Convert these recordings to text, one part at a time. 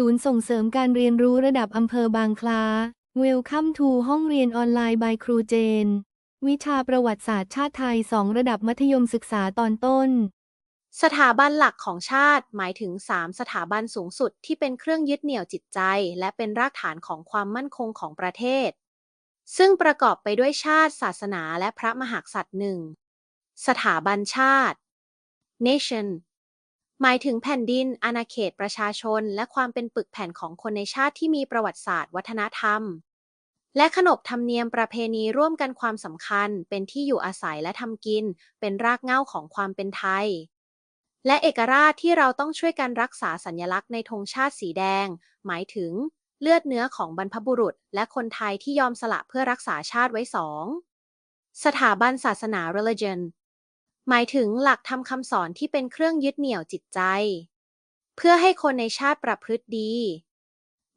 ศูนย์ส่งเสริมการเรียนรู้ระดับอำเภอบางคล้า Welcome to ห้องเรียนออนไลน์ by ครูเจน วิชาประวัติศาสตร์ชาติไทย 2 ระดับมัธยมศึกษาตอนต้น สถาบันหลักของชาติหมายถึง 3 สถาบันสูงสุดที่เป็นเครื่องยึดเหนี่ยวจิตใจ และเป็นรากฐานของความมั่นคงของประเทศ ซึ่งประกอบไปด้วยชาติ ศาสนา และพระมหากษัตริย์หนึ่ง สถาบันชาติ nation หมายถึงแผ่นดิน อาณาเขตประชาชน และความเป็นปึกแผ่นของคนในชาติที่มีประวัติศาสตร์ วัฒนธรรม และขนบธรรมเนียมประเพณีร่วมกันความสำคัญ เป็นที่อยู่อาศัยและทำกิน เป็นรากเหง้าของความเป็นไทย และเอกราชที่เราต้องช่วยกันรักษาสัญลักษณ์ในธงชาติสีแดง หมายถึง เลือดเนื้อของบรรพบุรุษ และคนไทยที่ยอมสละเพื่อรักษาชาติไว้สองสถาบันศาสนา religion หมายถึงหลักธรรมคำสอนที่เป็นเครื่องยึดเหนี่ยวจิตใจ เพื่อให้คนในชาติประพฤติดี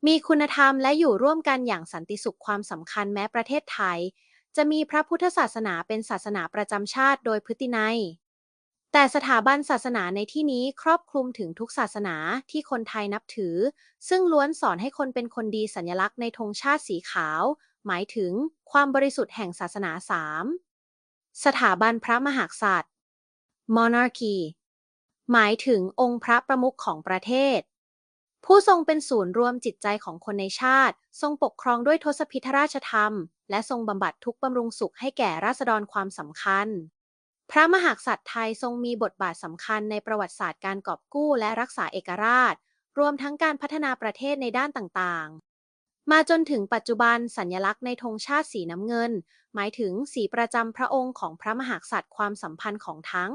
มีคุณธรรมและอยู่ร่วมกันอย่างสันติสุขความสำคัญแม้ประเทศไทย จะมีพระพุทธศาสนาเป็นศาสนาประจำชาติโดยพฤตินัย แต่สถาบันศาสนาในที่นี้ครอบคลุมถึงทุกศาสนาที่คนไทยนับถือ ซึ่งล้วนสอนให้คนเป็นคนดีสัญลักษณ์ในธงชาติสีขาว หมายถึงความบริสุทธิ์แห่งศาสนาสามสถาบันพระมหากษัตริย์ monarchy หมายถึงองค์พระประมุขของประเทศ ผู้ทรงเป็นศูนย์รวมจิตใจของคนในชาติ ทรงปกครองด้วยทศพิธราชธรรม และทรงบำบัดทุกบำรุงสุขให้แก่ราษฎรความสำคัญ พระมหากษัตริย์ไทยทรงมีบทบาทสำคัญในประวัติศาสตร์การกอบกู้และรักษาเอกราช รวมทั้งการพัฒนาประเทศในด้านต่างๆ มาจนถึงปัจจุบันสัญลักษณ์ในธงชาติสีน้ำเงิน หมายถึงสีประจำพระองค์ของพระมหากษัตริย์ความสัมพันธ์ของทั้ง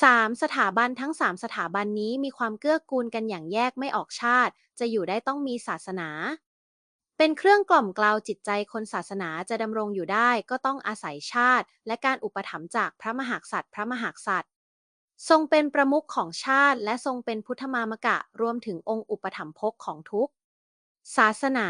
3 สถาบันทั้ง 3 สถาบันนี้มีความเกื้อกูลกันอย่างแยกไม่ออกชาติ จะอยู่ได้ต้องมีศาสนา เป็นเครื่องกล่อมกล่าวจิตใจคนศาสนาจะดำรงอยู่ได้ก็ต้องอาศัยชาติ และการอุปถัมภ์จากพระมหากษัตริย์ พระมหากษัตริย์ ทรงเป็นประมุขของชาติ และทรงเป็นพุทธมามกะรวมถึงองค์อุปถัมภกของทุกศาสนา